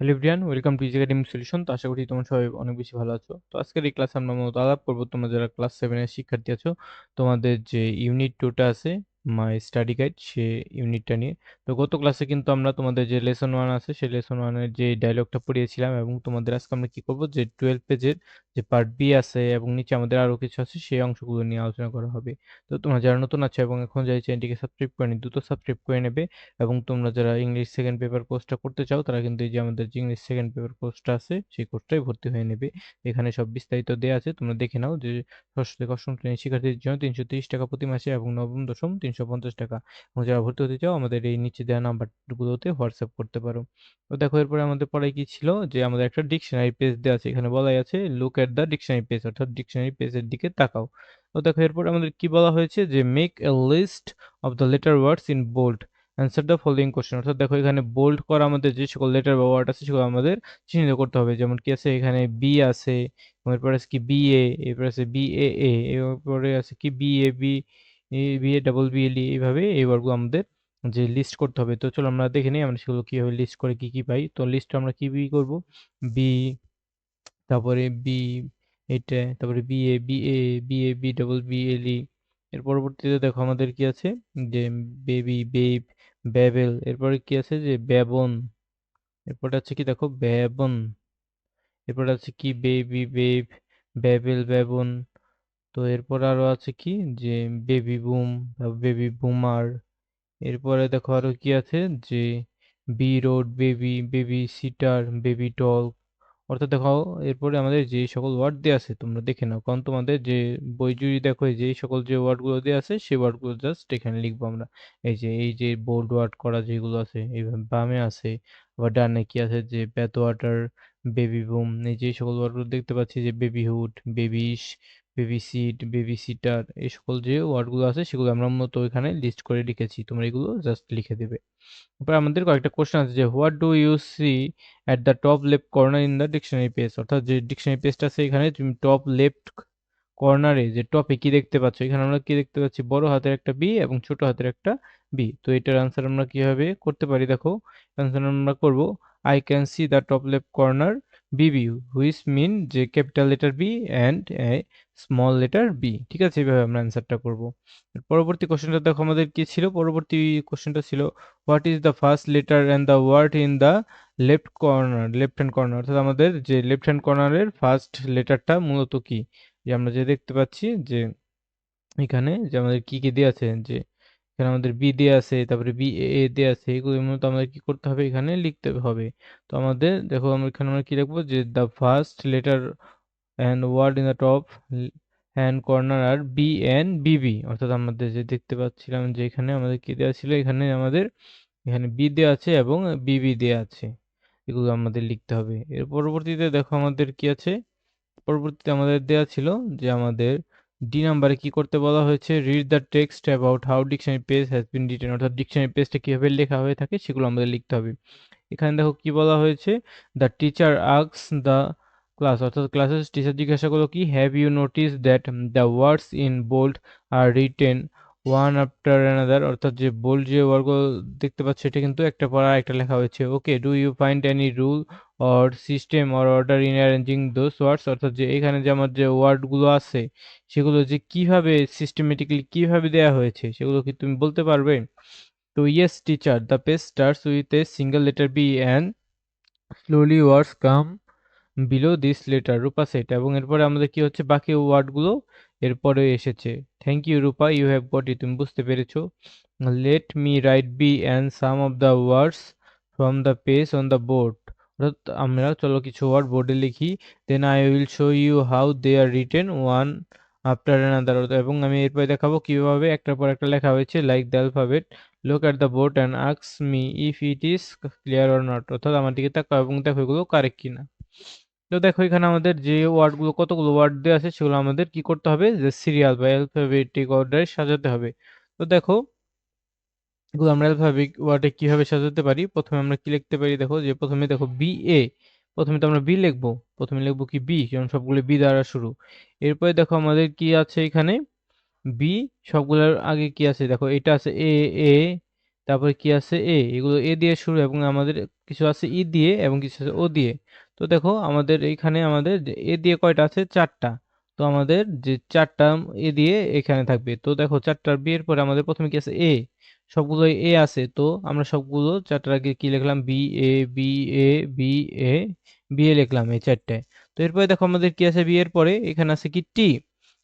Hello Brian welcome to easy academic solution তো আশা করি তোমার সবাই অনেক বেশি ভালো আছো। তো আজকের এই ক্লাসে আমরা মূলত আলাপ করব। তোমরা যারা ক্লাস সেভেনের শিক্ষার্থী আছো, তোমাদের যে ইউনিট টুটা আছে মাই স্টাডি গাইড সে ইউনিটটা নিয়ে। তো গত ক্লাসে কিন্তু আমরা তোমাদের যে লেসন ওয়ান আছে, সেই লেসন ওয়ানের যে ডায়লগটা পড়িয়েছিলাম এবং তোমাদের আজকে আমরা কী করব, যে টুয়েলভ পেজের যে পার্ট বি আছে এবং নিচে আমাদের আরও কিছু আছে, সেই অংশগুলো নিয়ে আলোচনা করা হবে। তো তোমরা যারা নতুন আছো এবং এখন যাই চ্যানেলটিকে সাবস্ক্রাইব করে নি দ্রুত সাবস্ক্রাইব করে নেবে এবং তোমরা যারা ইংলিশ সেকেন্ড পেপার কোর্সটা করতে চাও, তারা কিন্তু এই যে আমাদের যে ইংলিশ সেকেন্ড পেপার কোর্সটা আছে, সেই কোর্সটাই ভর্তি হয়ে নেবে। এখানে সব বিস্তারিত দেওয়া আছে, তোমরা দেখে নাও যে ষষ্ঠ থেকে অষ্টম শ্রেণির শিক্ষার্থীদের জন্য তিনশো তিরিশ টাকা প্রতি মাসে এবং নবম দশম তিনশো পঞ্চাশ টাকা। এবং যারা ভর্তি হতে চাও, আমাদের এই নিচে দেওয়া নাম্বারগুলোতে হোয়াটসঅ্যাপ করতে পারো। তো দেখো, এরপরে আমাদের পড়ায় কি ছিল? যে আমাদের একটা ডিকশনারি পেজ দেওয়া আছে, এখানে বলাই আছে look at the dictionary page অর্থাৎ ডিকশনারি পেজের দিকে তাকাও। তো দেখো এরপর আমাদের কি বলা হয়েছে যে make a list of the letter words in bold answer the following question অর্থাৎ দেখো এখানে বোল্ড করা আমাদের যে সকল লেটার বা ওয়ার্ড আছে সেগুলো আমাদের চিহ্নিত করতে হবে। যেমন কি আছে এখানে বি আছে এরপরে আছে কি বি এ এরপরে আছে বি এ এ এরপরে আছে কি B A B B A double B L এইভাবে এই ওয়ার্ডগুলো আমাদের যে লিস্ট করতে হবে। তো চলো আমরা দেখে নিই আমরা সেগুলো কীভাবে লিস্ট করে কি কি পাই। তো লিস্ট আমরা কি বি করব? বি তারপরে বি এটা, তারপরে B A B A B A B double B L E এর পরবর্তীতে দেখো আমাদের কি আছে? যে বেবি বেব ব্যাবেল এরপরে কি আছে? যে ব্যাবন এরপরে আছে কি দেখো? ব্যাবন এরপরে আছে কি? বেবি বেব ব্যাবেল ব্যাবন তো এরপর আরও আছে কি? যে বেবি বুম বেবি বুমার এরপরে দেখো আরও কি আছে? যে B road baby baby sitter baby doll অর্থাৎ দেখো, এরপরে আমাদের যে সকল ওয়ার্ড দেওয়া আছে, তোমরা দেখে নাও। কারণ তোমাদের যে বই যদি দেখো যে সকল যে ওয়ার্ডগুলো দেওয়া আছে, সেই ওয়ার্ডগুলো জাস্ট এখানে লিখব আমরা। এই যে এই যে বোর্ড ওয়ার্ড করা যেগুলো আছে, এইভাবে বামে আছে, আবার ডানে কি আছে, যে ব্যাথ ওয়াটার বেবি বুম এই যে সকল ওয়ার্ডগুলো দেখতে পাচ্ছি যে babyhood babies baby sit baby sitter এই সকল যে ওয়ার্ডগুলো আছে সেগুলো আমরা মূলত এখানে লিস্ট করে লিখেছি তোমরা এগুলো জাস্ট লিখে দেবে। এরপর আমাদের কয়েকটা কোশ্চেন আছে যে what do you see at the top left corner in the dictionary page অর্থাৎ যে ডিকশনারি পেজটা আছে এখানে তুমি টপ লেফট কর্নারে যে টপে কি দেখতে পাচ্ছ? এখানে আমরা কি দেখতে পাচ্ছি? বড় হাতের একটা বি এবং ছোট হাতের একটা বি তো এটার আনসার আমরা কীভাবে করতে পারি? দেখো আনসার আমরা করব I can see the top left corner BB which mean যে capital letter B and a small letter B ঠিক আছে এইভাবে আমরা অ্যান্সারটা করব। পরবর্তী কোশ্চেনটা দেখো, আমাদের কি ছিল? পরবর্তী কোশ্চেনটা ছিল what is the first letter and the word in the left corner left hand corner অর্থাৎ আমাদের যে লেফট হ্যান্ড কর্নারের ফার্স্ট লেটারটা মূলত কি? যে আমরা যে দেখতে পাচ্ছি যে এখানে যে আমাদের কি কি দেওয়া আছে, যে এখানে আমাদের বি দেওয়া আছে, তারপরে বি এ দেওয়া আছে, এগুলো মূলত আমাদের কি করতে হবে? এখানে লিখতে হবে। তো আমাদের, দেখো আমরা এখানে আমরা কি লিখব? যে the first letter and word in the top hand corner are B and BB অর্থাৎ আমাদের যে দেখতে পাচ্ছিলাম যে এখানে আমাদের কি দেওয়া ছিল? এখানে আমাদের, এখানে বি দেওয়া আছে এবং বিবি দেওয়া আছে। এগুলো আমাদের লিখতে হবে। এর পরবর্তীতে দেখো আমাদের কি আছে? পরবর্তীতে আমাদের দেওয়া ছিল যে আমাদের ডি নাম্বারে কি করতে বলা হয়েছে? Read the text about how dictionary page has been written অর্থাৎ ডিকশনারি পেজটা কীভাবে লেখা হয়ে থাকে সেগুলো আমাদের লিখতে হবে। এখানে দেখো কি বলা হয়েছে? The teacher asks the class অর্থাৎ ক্লাসের টিচার জিজ্ঞাসা করল কি have you notice that the words in bold are written one after another অর্থাৎ যে বোল্ড যে ওয়ার্ডগুলো দেখতে পাচ্ছ, এটা কিন্তু একটা পর একটা লেখা হয়েছে। Okay do you find any rule or system or order in arranging those words অর্থাৎ যে এখানে যে আমার যে ওয়ার্ডগুলো আছে, সেগুলো যে কীভাবে সিস্টেমেটিক্যালি কীভাবে দেওয়া হয়েছে, সেগুলো কি তুমি বলতে পারবে? তো yes teacher the page starts with a single letter B and slowly words come below this letter Rupa said এবং এরপরে আমাদের কি হচ্ছে? বাকি ওয়ার্ডগুলো এরপরে এসেছে। Thank you Rupa you have got it তুমি বুঝতে পেরেছ। Let me write B and some of the words from the page on the board অর্থাৎ আমরা, চলো কিছু ওয়ার্ড বোর্ডে লিখি। Then I will show you how they are written one after another এবং আমি এরপরে দেখাবো কীভাবে একটার পর একটা লেখা হয়েছে like the alphabet look at the board and asks me if it is clear or not অর্থাৎ আমার দিকে তাকাও এবং দেখো এগুলো কারেক্ট কিনা। তো দেখো, এখানে আমাদের যে ওয়ার্ডগুলো কতগুলো ওয়ার্ড দেওয়া আছে, সেগুলো আমাদের কি করতে হবে? যে সিরিয়াল বা অ্যালফাবেটিক অর্ডারে সাজাতে হবে। তো দেখো, এগুলো আমরা অ্যালফাবেটিক ওয়ার্ডে কীভাবে সাজাতে পারি? প্রথমে আমরা কি লিখতে পারি? দেখো, যে প্রথমে দেখো বি এ প্রথমে তো আমরা বি লিখব। প্রথমে লিখব কি বি কারণ সবগুলো বি দ্বারা শুরু। এরপরে দেখো, আমাদের কি আছে এখানে? বি সবগুলোর আগে কি আছে? দেখো, এটা আছে এ এ তারপরে কি আছে এ এগুলো এ দিয়ে শুরু এবং আমাদের কিছু আছে ই দিয়ে এবং কিছু আছে ও দিয়ে। তো দেখো আমাদের এইখানে আমাদের এ দিয়ে কয়টা আছে? চারটা। তো আমাদের যে চারটা এ দিয়ে এখানে থাকবে। তো দেখো চারটার বিয়ের পরে আমাদের প্রথমে কি আছে? এ। সবগুলো এ আছে। তো আমরা সবগুলো চারটার আগে কি লিখলাম? B, A B A B A B, A লিখলাম এই চারটায় তো এরপরে দেখো আমাদের কি আছে বি এর পরে? এখানে আছে কি? টি।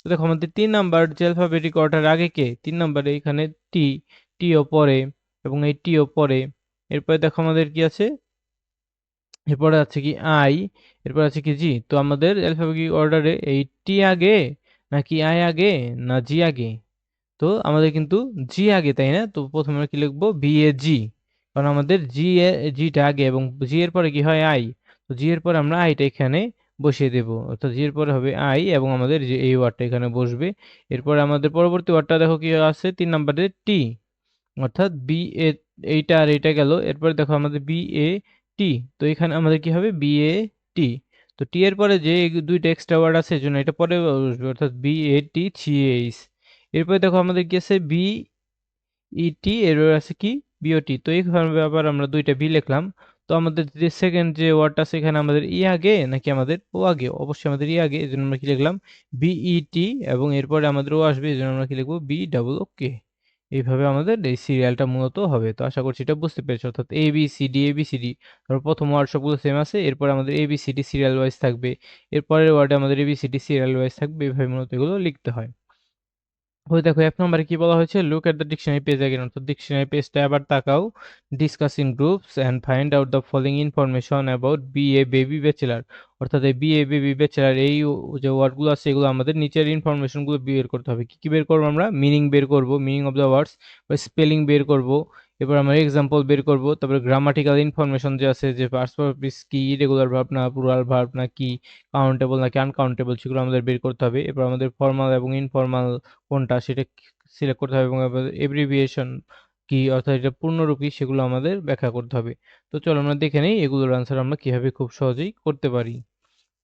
তো দেখো আমাদের তিন নাম্বার যে অ্যালফাবেটিক অর্ডার আগে কে? তিন নাম্বারে এখানে টি। টিও পরে এবং এই টিও পরে। এরপরে দেখো আমাদের কি আছে? এরপরে আছে কি আই এরপর আছে কি জি তো আমাদের অ্যালফাবেটিক অর্ডারে এই টি আগে নাকি আই আগে না জি আগে? তো আমাদের কিন্তু জি আগে, তাই না? তো প্রথমে কি লিখব? বি এ জি কারণ আমাদের জি এ জিটা আগে এবং জি এর পরে কি হয় আই তো জি এর পরে আমরা আইটা এখানে বসিয়ে দেব। অর্থাৎ জি এর পরে হবে আই এবং আমাদের যে এই ওয়ার্ডটা এখানে বসবে। এরপরে আমাদের পরবর্তী ওয়ার্ডটা দেখো কি আছে? তিন নম্বরে টি অর্থাৎ বি এ এইটা আর এইটা গেল। এরপরে দেখো আমাদের বি এ টি তো এখানে আমাদের কি হবে? বি এ টি তো টি এর পরে যে দুইটা এক্সট্রা ওয়ার্ড আছে এজন্য এটা পরে বসবে, অর্থাৎ B A T three H এরপরে দেখো আমাদের কি আছে? বি ই টি এরপর আছে কি? বিওটি তো এইভাবে আবার আমরা দুইটা বি লিখলাম। তো আমাদের যে সেকেন্ড যে ওয়ার্ডটা আছে, এখানে আমাদের ই আগে নাকি আমাদের ও আগে? অবশ্যই আমাদের ই আগে এজন্য আমরা কি লিখলাম? বিইটি এবং এরপরে আমাদের ও আসবে এজন্য আমরা কি লিখব? বি ডাবল ও কে এইভাবে আমাদের এই সিরিয়ালটা মূলত হবে। তো আশা করছি এটা বুঝতে পেরেছি। অর্থাৎ A B C D A B C D ধরো প্রথম ওয়ার্ড সবগুলো সেম আছে, এরপর আমাদের A B C D serial wise থাকবে। এরপরের ওয়ার্ডে আমাদের A B C D serial wise থাকবে। এইভাবে মূলত এগুলো লিখতে হয়। ওই দেখো, এক নম্বরে কি বলা হয়েছে? Look at the dictionary page again তো ডিকশনারি পেজটা আবার তাকাও। Discuss in groups and find out the following information about B A baby bachelor অর্থাৎ এই বি এ বেবি ব্যাচেলার এই যে ওয়ার্ডগুলো আছে, এগুলো আমাদের নিচের ইনফরমেশনগুলো বের করতে হবে। কী কী বের করব আমরা? মিনিং বের করব। Meaning of the words spelling বের করব। এরপর আমরা এক্সাম্পল বের করব। তারপরে গ্রামাটিক্যাল ইনফরমেশন যে আছে, যে পার্স পিস কি ইরেগুলার ভার্ব না প্লুরাল ভার্ব না, কি কাউন্টেবল নাকি আনকাউন্টেবল সেগুলো আমাদের বের করতে হবে। এরপর আমাদের ফর্মাল এবং ইনফর্মাল কোনটা, সেটা সিলেক্ট করতে হবে এবং এব্রিভিয়েশন কি, অর্থাৎ এটা পূর্ণরূপ কি সেগুলো আমাদের ব্যাখ্যা করতে হবে। তো চলো আমরা দেখে নেই এগুলোর আনসার আমরা কীভাবে খুব সহজেই করতে পারি।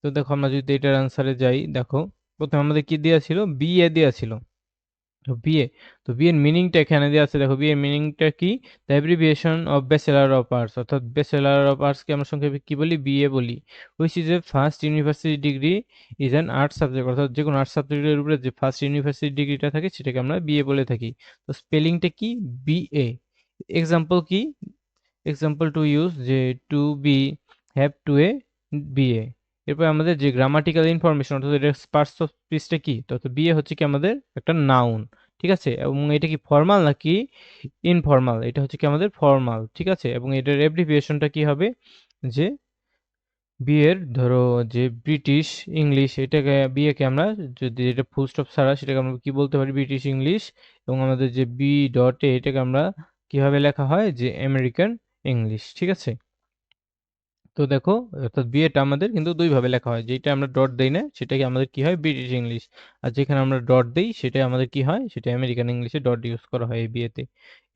তো দেখো আমরা যদি এটার আনসারে যাই, দেখো প্রথমে আমাদের কি দেওয়া ছিল? বি এ দেওয়া ছিল। তো বিএ তো বিএর মিনিংটা এখানে দেওয়া আছে। দেখো বিএর মিনিংটা কি? The abbreviation of bachelor of arts অর্থাৎ ব্যাচেলার অফ আর্টসকে আমরা সংক্ষেপে কি বলি? বিএ বলি which is a first university degree is an arts subject অর্থাৎ যে কোনো আর্টস সাবজেক্টের উপরে যে ফার্স্ট ইউনিভার্সিটি ডিগ্রিটা থাকে, সেটাকে আমরা বিএ বলে থাকি। তো স্পেলিংটা কি? বিএ এক্সাম্পল কি? এক্সাম্পল টু ইউজ যে to be have to a BA এরপর আমাদের যে গ্রামাটিক্যাল ইনফরমেশন অর্থাৎ এটা পার্টস অফ স্পিচটা কি? তত বিয়ে হচ্ছে কি আমাদের একটা নাউন ঠিক আছে? এবং এটা কি ফর্মাল নাকি ইনফর্মাল এটা হচ্ছে কি আমাদের ফর্মাল ঠিক আছে? এবং এটার অ্যাব্রিভিয়েশনটা কি হবে? যে বিয়ের ধরো যে ব্রিটিশ ইংলিশ এটাকে বিয়েকে আমরা যদি এটা ফুল স্টপ ছাড়া, সেটাকে আমরা কি বলতে পারি? ব্রিটিশ ইংলিশ এবং আমাদের যে বি ডট এটাকে আমরা কীভাবে লেখা হয়? যে আমেরিকান ইংলিশ ঠিক আছে? তো দেখো, অর্থাৎ বিএটা আমাদের কিন্তু দুইভাবে লেখা হয়। যেটা আমরা ডট দেই না, সেটাকে আমাদের কি হয়? ব্রিটিশ ইংলিশ আর যেখানে আমরা ডট দেই সেটা আমাদের কি হয়? সেটা আমেরিকান ইংলিশে ডট ইউজ করা হয় এই বিয়েতে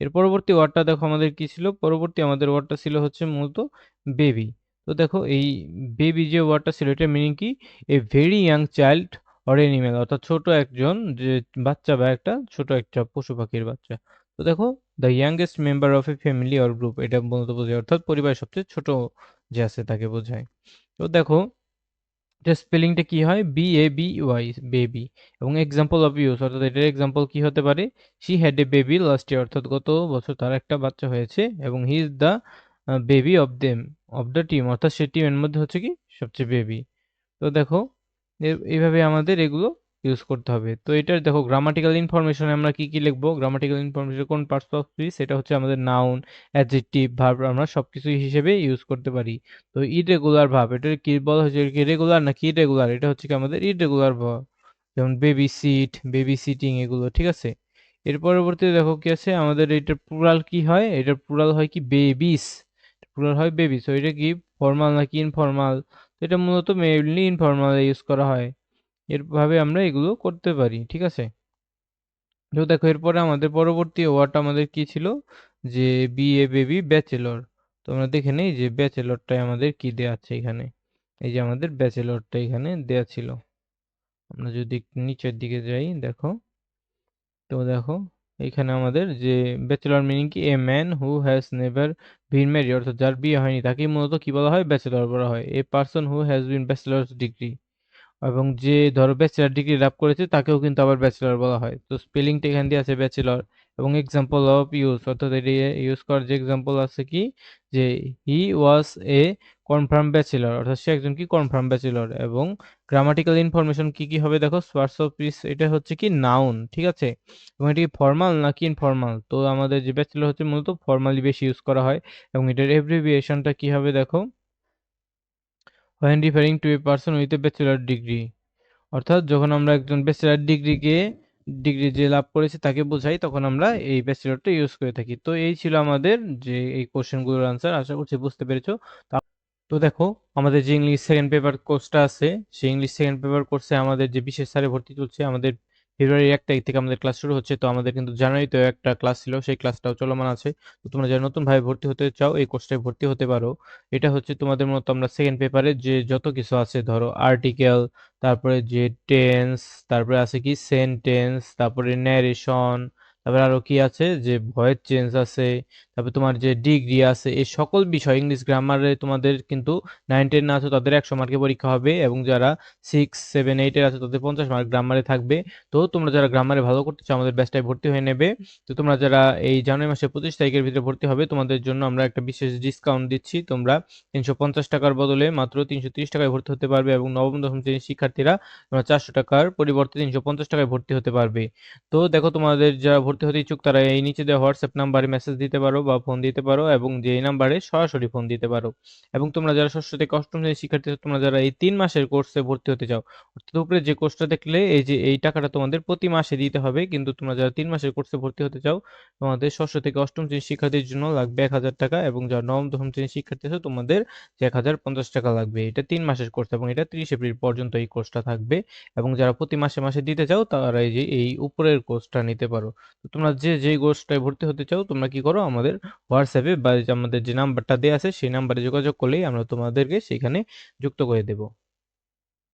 এর পরবর্তী ওয়ার্ডটা দেখো আমাদের কি ছিল? পরবর্তী আমাদের ওয়ার্ডটা ছিল হচ্ছে মূলত বেবি তো দেখো, এই বেবি যে ওয়ার্ডটা ছিল এটা মিনিং কি? A very young child or animal অর্থাৎ ছোট একজন, যে বাচ্চা বা একটা ছোট একটা পশু পাখির বাচ্চা। তো দেখো the youngest member of a family or group এটা মূলত বোঝায়, অর্থাৎ পরিবারের সবচেয়ে ছোট যে আছে তাকে বোঝায়। তো দেখো এটা স্পেলিংটা কি হয়? B A B Y baby এবং এক্সাম্পল অফ ইউজ অর্থাৎ এটার এক্সাম্পল কি হতে পারে? She had a baby last year অর্থাৎ গত বছর তার একটা বাচ্চা হয়েছে এবং he is the baby of them of the team অর্থাৎ সে টিমের মধ্যে হচ্ছে কি? সবচেয়ে বেবি তো দেখো এইভাবে আমাদের এগুলো ইউজ করতে হবে। তো এটার দেখো গ্রামাটিক্যাল ইনফরমেশনে আমরা কি কি লিখব? গ্রামাটিক্যাল ইনফরমেশন কোন পার্টস অফ স্পিচ সেটা হচ্ছে আমাদের নাউন অ্যাডজেক্টিভ ভার্ব আমরা সবকিছু হিসেবে ইউজ করতে পারি। তো ইরেগুলার ভাব এটা কি বলা হচ্ছে রেগুলার নাকি ইরেগুলার এটা হচ্ছে কি আমাদের ইরেগুলার ভাব যেমন বেবি সিট বেবি সিটিং এগুলো, ঠিক আছে? এর পরবর্তীতে দেখো কি আছে? আমাদের এটার প্লুরাল কি হয়? এটার প্লুরাল হয় কি? বেবিস প্লুরাল হয় বেবিস তো এটা কি? ফর্মাল নাকি ইনফর্মাল তো এটা মূলত মেইনলি ইনফর্মাল ইউজ করা হয়। এরভাবে আমরা এগুলো করতে পারি, ঠিক আছে? তো দেখো, এরপরে আমাদের পরবর্তী ওয়ার্ডটা আমাদের কি ছিল? যে বি এ বেবি ব্যাচেলর তো আমরা দেখে নেই যে ব্যাচেলরটাই আমাদের কি দেওয়া আছে এখানে? এই যে আমাদের ব্যাচেলরটা এখানে দেওয়া ছিল। আমরা যদি নিচের দিকে যাই, দেখো। তো দেখো, এখানে আমাদের যে ব্যাচেলর মিনিং কি? A man who has never been married অর্থাৎ যার বিয়ে হয়নি তাকে মূলত কি বলা হয়? ব্যাচেলর বলা হয়। A person who has been bachelor's degree এবং যে ধরো ব্যাচেলর ডিগ্রি লাভ করেছে, তাকেও কিন্তু আবার ব্যাচেলর বলা হয়। তো স্পেলিংটা এখান দিয়ে আছে ব্যাচেলর এবং এক্সাম্পল অফ ইউজ অর্থাৎ এটি ইউজ করার যে এক্সাম্পল আছে কি? যে হি ওয়াজ এ কনফার্ম ব্যাচেলর অর্থাৎ সে একজন কি কনফার্ম ব্যাচেলর এবং গ্রামাটিক্যাল ইনফরমেশন কি কি হবে দেখো? সোর্স অফ পিস এটা হচ্ছে কি নাউন ঠিক আছে? এবং এটি ফর্মাল নাকি ইনফর্মাল তো আমাদের যে ব্যাচেলর হচ্ছে মূলত ফর্মালি বেশি ইউজ করা হয় এবং এটার এভ্রিভিয়েশনটা কি হবে দেখো? When referring to a person with a bachelor degree, অর্থাৎ যখন আমরা একজন ব্যাচেলার ডিগ্রিকে ডিগ্রি যে লাভ করেছে তাকে বোঝাই, তখন আমরা এই ব্যাচেলরটা ইউজ করে থাকি। তো এই ছিল আমাদের যে এই কোশ্চেনগুলোর আনসার আশা করছি বুঝতে পেরেছ। তা- তো দেখো, আমাদের যে ইংলিশ সেকেন্ড পেপার কোর্সটা আছে, সেই ইংলিশ সেকেন্ড পেপার কোর্সে আমাদের যে বিশেষ সারে ভর্তি চলছে, আমাদের ফেব্রুয়ারি এক তারিখ থেকে আমাদের ক্লাস শুরু হচ্ছে, তো আমাদের কিন্তু জানুয়ারিতেও একটা ক্লাস ছিল, সেই ক্লাসটাও চলমান আছে। তো তোমরা যারা নতুন ভাবে ভর্তি হতে চাও, এই কোর্সটায় ভর্তি হতে পারো। এটা হচ্ছে তোমাদের মতো আমরা সেকেন্ড পেপারে যে যত কিছু আছে, ধরো আর্টিকেল তারপরে যে টেন্স তারপরে আছে কি সেন্টেন্স তারপরে ন্যারেশন তারপরে আরও কি আছে? যে ভয়েস চেঞ্জ আছে, তারপরে তোমার যে ডিগ্রি আছে, এই সকল বিষয়, ইংলিশ গ্রামারে তোমাদের কিন্তু নাইন টেন আছে, তাদের একশো মার্কের পরীক্ষা হবে এবং যারা সিক্স সেভেন এইটের আছে, তাদের পঞ্চাশ মার্ক গ্রামারে থাকবে। তো তোমরা যারা গ্রামারে ভালো করতে চাও, আমাদের ব্যাচটায় ভর্তি হয়ে নেবে। তো তোমরা যারা এই জানুয়ারি মাসের পঁচিশ তারিখের ভিতরে ভর্তি হবে, তোমাদের জন্য আমরা একটা বিশেষ ডিসকাউন্ট দিচ্ছি। তোমরা তিনশো পঞ্চাশ টাকার বদলে মাত্র তিনশো তিরিশ টাকায় ভর্তি হতে পারবে এবং নবম, দশম শ্রেণির শিক্ষার্থীরা তোমরা চারশো টাকার পরিবর্তে তিনশো পঞ্চাশ টাকায় ভর্তি হতে পারবে। তো দেখো তোমাদের যারা ভর্তি হতে ইচ্ছুক, তারা এই নিচে দেওয়া হোয়াটসঅ্যাপ নাম্বারে মেসেজ দিতে পারো বা ফোন দিতে পারো এবং যে নাম্বারে সরাসরি ফোন দিতে পারো। এবং তোমরা যারা ষষ্ঠ থেকে অষ্টম শ্রেণির শিক্ষার্থী, তোমরা যারা এই তিন মাসের কোর্সে ভর্তি হতে চাও, অর্থাৎ উপরে যে কোর্সটা দেখলে, এই যে এই টাকাটা তোমাদের প্রতি মাসে দিতে হবে, কিন্তু তোমরা যারা তিন মাসের কোর্সে ভর্তি হতে চাও, তোমাদের ষষ্ঠ থেকে অষ্টম শ্রেণির শিক্ষার্থীর জন্য লাগবে এক হাজার টাকা এবং যারা নবম, দশম শ্রেণির শিক্ষার্থী আছে, তোমাদের এক হাজার পঞ্চাশ টাকা লাগবে। এটা তিন মাসের কোর্স এবং এটা তিরিশ এপ্রিল পর্যন্ত এই কোর্সটা থাকবে এবং যারা প্রতি মাসে মাসে দিতে চাও, তারা এই যে এই উপরের কোর্সটা নিতে পারো। তো তোমরা যে যে কোর্সটায় ভর্তি হতে চাও, তোমরা কি করো আমাদের হোয়াটসঅ্যাপে বা আমাদের যে নাম্বারটা দেওয়া আছে, সেই নাম্বারে যোগাযোগ করলেই আমরা তোমাদেরকে সেখানে যুক্ত করে দেবো।